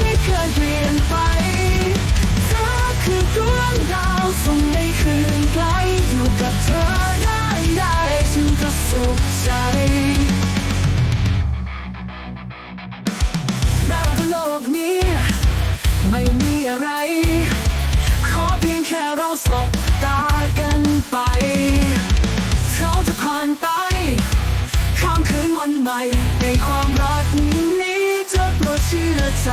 ไม่เคยเปลี่ยนไปเธอคือดวงดาวส่งในคืนไกลอยู่กับเธอได้ได้ฉันก็สุขใจรักโลกนี้ไม่มีอะไร ขอเพียงแค่เราสบต ใหม่ในความรักนี้เธอโปรดเชื่อใจ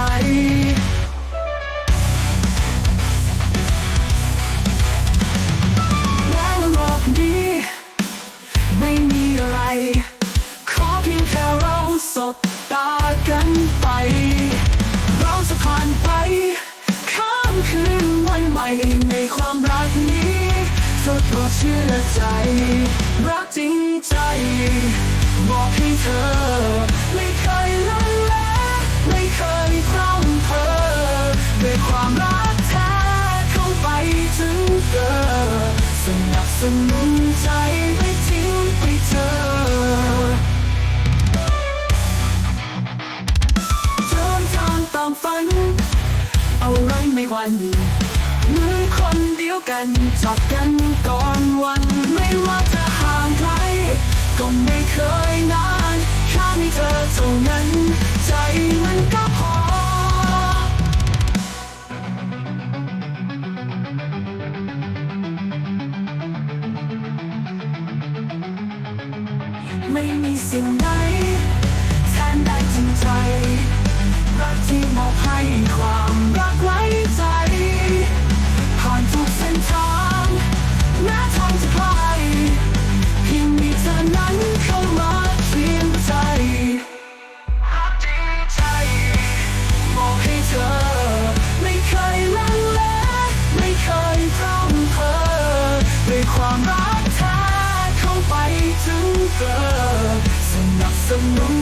แล้วโลกนี้ ไม่มีอะไร ขอเพียงแค่เราสบตากันไป เราจะผ่านไป ข้ามคืนวันใหม่ในความรักนี้เธอโปรดเชื่อใจ รักจริงใจ สนุนใจไม่ทิ้งไปเธอเดินทางตามฝัน เอาไรไม่หวันเหมือนคนเดียวกันจับกันก่อนวันไม่ว่าจะห่างไกลก็ไม่เคยนานแค่มีเธอเท่านั้น ใจมันก็ ไม่มีสิ่งไหนแทนได้จริงใจ งเ